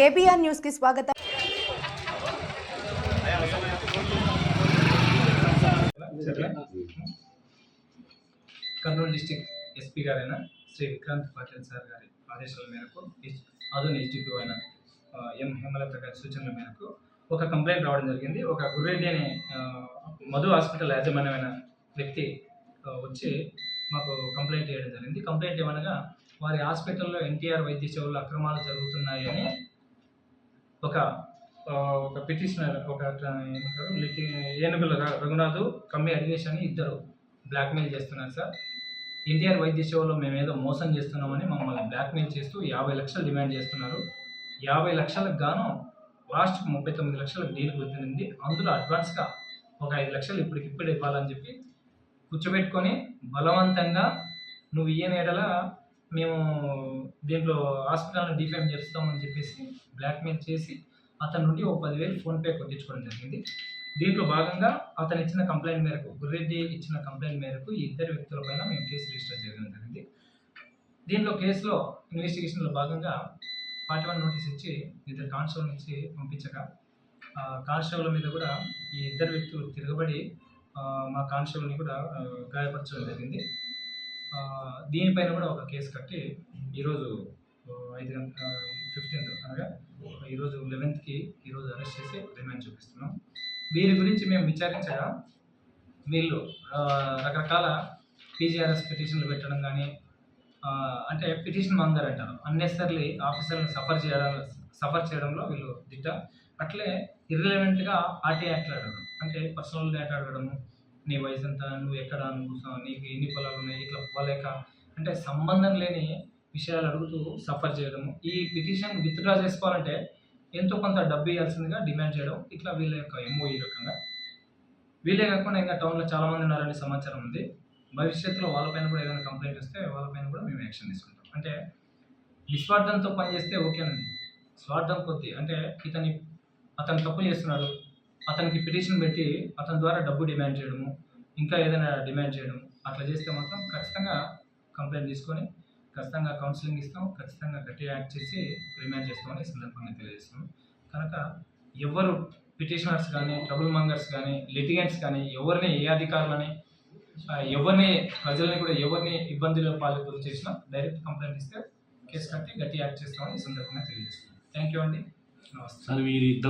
KBR న్యూస్కి స్వాగతం. Kurnool district SP గారైన శ్రీ విక్రాంత్ పాటిల్ సార్ గారి ఆదేశాల మేరకు ఎస్- ఆధున అయిన ఎం. హేమలత గారి సూచనల మేరకు ఒక కంప్లైంట్ రావడం జరిగింది. ఒక గుర్రెడ్డి అనే మధు హాస్పిటల్ యాజమాన్యమైన వ్యక్తి వచ్చి మాకు కంప్లైంట్ చేయడం జరిగింది. కంప్లైంట్ ఏమనగా వారి హాస్పిటల్లో ఎన్టీఆర్ వైద్య సేవలు అక్రమాలు జరుగుతున్నాయని ఒక ఒక పిటిషనర్ ఒక ఏమంటారు లిటి ఏనుగుల ర- రఘునాథ్ కమ్మి అడిగేష్ అని ఇద్దరు బ్లాక్మెయిల్ చేస్తున్నారు సార్. ఎన్టీఆర్ వైద్య సేవలో మేము ఏదో మోసం చేస్తున్నామని మమ్మల్ని బ్లాక్మెయిల్ చేస్తూ యాభై లక్షలు డిమాండ్ చేస్తున్నారు. యాభై లక్షలకు గాను లాస్ట్ ముప్పై తొమ్మిది లక్షలకు డీల్ కుదిరింది అందులో అడ్వాన్స్గా ఒక ఐదు లక్షలు ఇప్పటికిప్పుడు ఇవ్వాలని చెప్పి కూర్చోబెట్టుకొని బలవంతంగా నువ్వు ఈ ఎడల మేము దీంట్లో హాస్పిటల్ని డిఫైన్ చేస్తామని చెప్పేసి బ్లాక్మెయిల్ చేసి అతని నుండి ఓ పదివేలు ఫోన్పే కొట్టించుకోవడం జరిగింది. దీంట్లో భాగంగా అతను ఇచ్చిన కంప్లైంట్ మేరకు గుర్రెడ్డి ఇచ్చిన కంప్లైంట్ మేరకు ఈ ఇద్దరు వ్యక్తులపైన మేము కేసు రిజిస్టర్ చేయడం జరిగింది. దీంట్లో కేసులో ఇన్వెస్టిగేషన్లో భాగంగా ఫార్టీ వన్ నోటీస్ ఇచ్చి ఇద్దరు కానిస్టేబుల్ నుంచి పంపించగా ఆ కానిస్టేబుల్ మీద కూడా ఈ ఇద్దరు వ్యక్తులు తిరగబడి మా కానిస్టేబుల్ని కూడా గాయపరచడం జరిగింది. దీనిపైన కూడా ఒక కేసు కట్టి ఈరోజు ఐదు గంట ఫిఫ్టీన్త్ అనగా ఈరోజు లెవెన్త్కి ఈరోజు అరెస్ట్ చేసి రిమాండ్ చూపిస్తున్నాం. వీరి గురించి మేము విచారించగా వీళ్ళు రకరకాల పీజీఆర్ఎస్ పిటిషన్లు పెట్టడం కానీ అంటే పిటిషన్ మందర్ అంటారు. అన్నెసర్లీ ఆఫీసర్లను సఫర్ చేయడం సఫర్ చేయడంలో వీళ్ళు దిట్ట. అట్లే ఇర్రిలవెంట్గా ఆర్టీ యాక్ట్లు అడగడం. అంటే పర్సనల్ డేటా అడగడము నీ వయసు ఎంత నువ్వు ఎక్కడ నువ్వు నీకు ఎన్ని పొలాలు ఉన్నాయి ఇట్లా పోలేక అంటే సంబంధం లేని విషయాలు అడుగుతూ సఫర్ చేయడము. ఈ పిటిషన్ విత్డ్రా చేసుకోవాలంటే ఎంతో కొంత డబ్బు ఇవ్వాల్సిందిగా డిమాండ్ చేయడం ఇట్లా వీళ్ళ యొక్క ఎంఓ రకంగా. వీళ్ళే కాకుండా ఇంకా టౌన్లో చాలామంది ఉన్నారని సమాచారం ఉంది. భవిష్యత్తులో వాళ్ళపైన కూడా ఏదైనా కంప్లైంట్ వస్తే వాళ్ళపైన కూడా మేము యాక్షన్ తీసుకుంటాం. అంటే నిస్వార్థంతో పనిచేస్తే ఓకేనండి. స్వార్థం కొద్దీ అంటే ఇతని అతను తప్పు చేస్తున్నాడు అతనికి పిటిషన్ పెట్టి అతని ద్వారా డబ్బు డిమాండ్ చేయడము ఇంకా ఏదైనా డిమాండ్ చేయడం అట్లా చేస్తే మాత్రం ఖచ్చితంగా కంప్లైంట్ తీసుకొని ఖచ్చితంగా కౌన్సిలింగ్ ఇస్తాం. ఖచ్చితంగా గట్టి యాక్ట్ చేసి రిమాండ్ చేస్తామని సందర్భంగా తెలియజేస్తున్నాం. కనుక ఎవరు పిటిషనర్స్ కానీ ట్రబుల్ మంగర్స్ కానీ లిటిగెంట్స్ కానీ ఎవరిని ఏ అధికారులని ఎవరిని ప్రజల్ని కూడా ఎవరిని ఇబ్బందుల పాలు గురి చేసినా డైరెక్ట్ కంప్లైంట్ ఇస్తే కేసు కట్టి గట్టి యాక్ట్ చేస్తామని ఈ సందర్భంగా తెలియజేస్తున్నాం. థ్యాంక్ యూ అండి. నమస్తే. సార్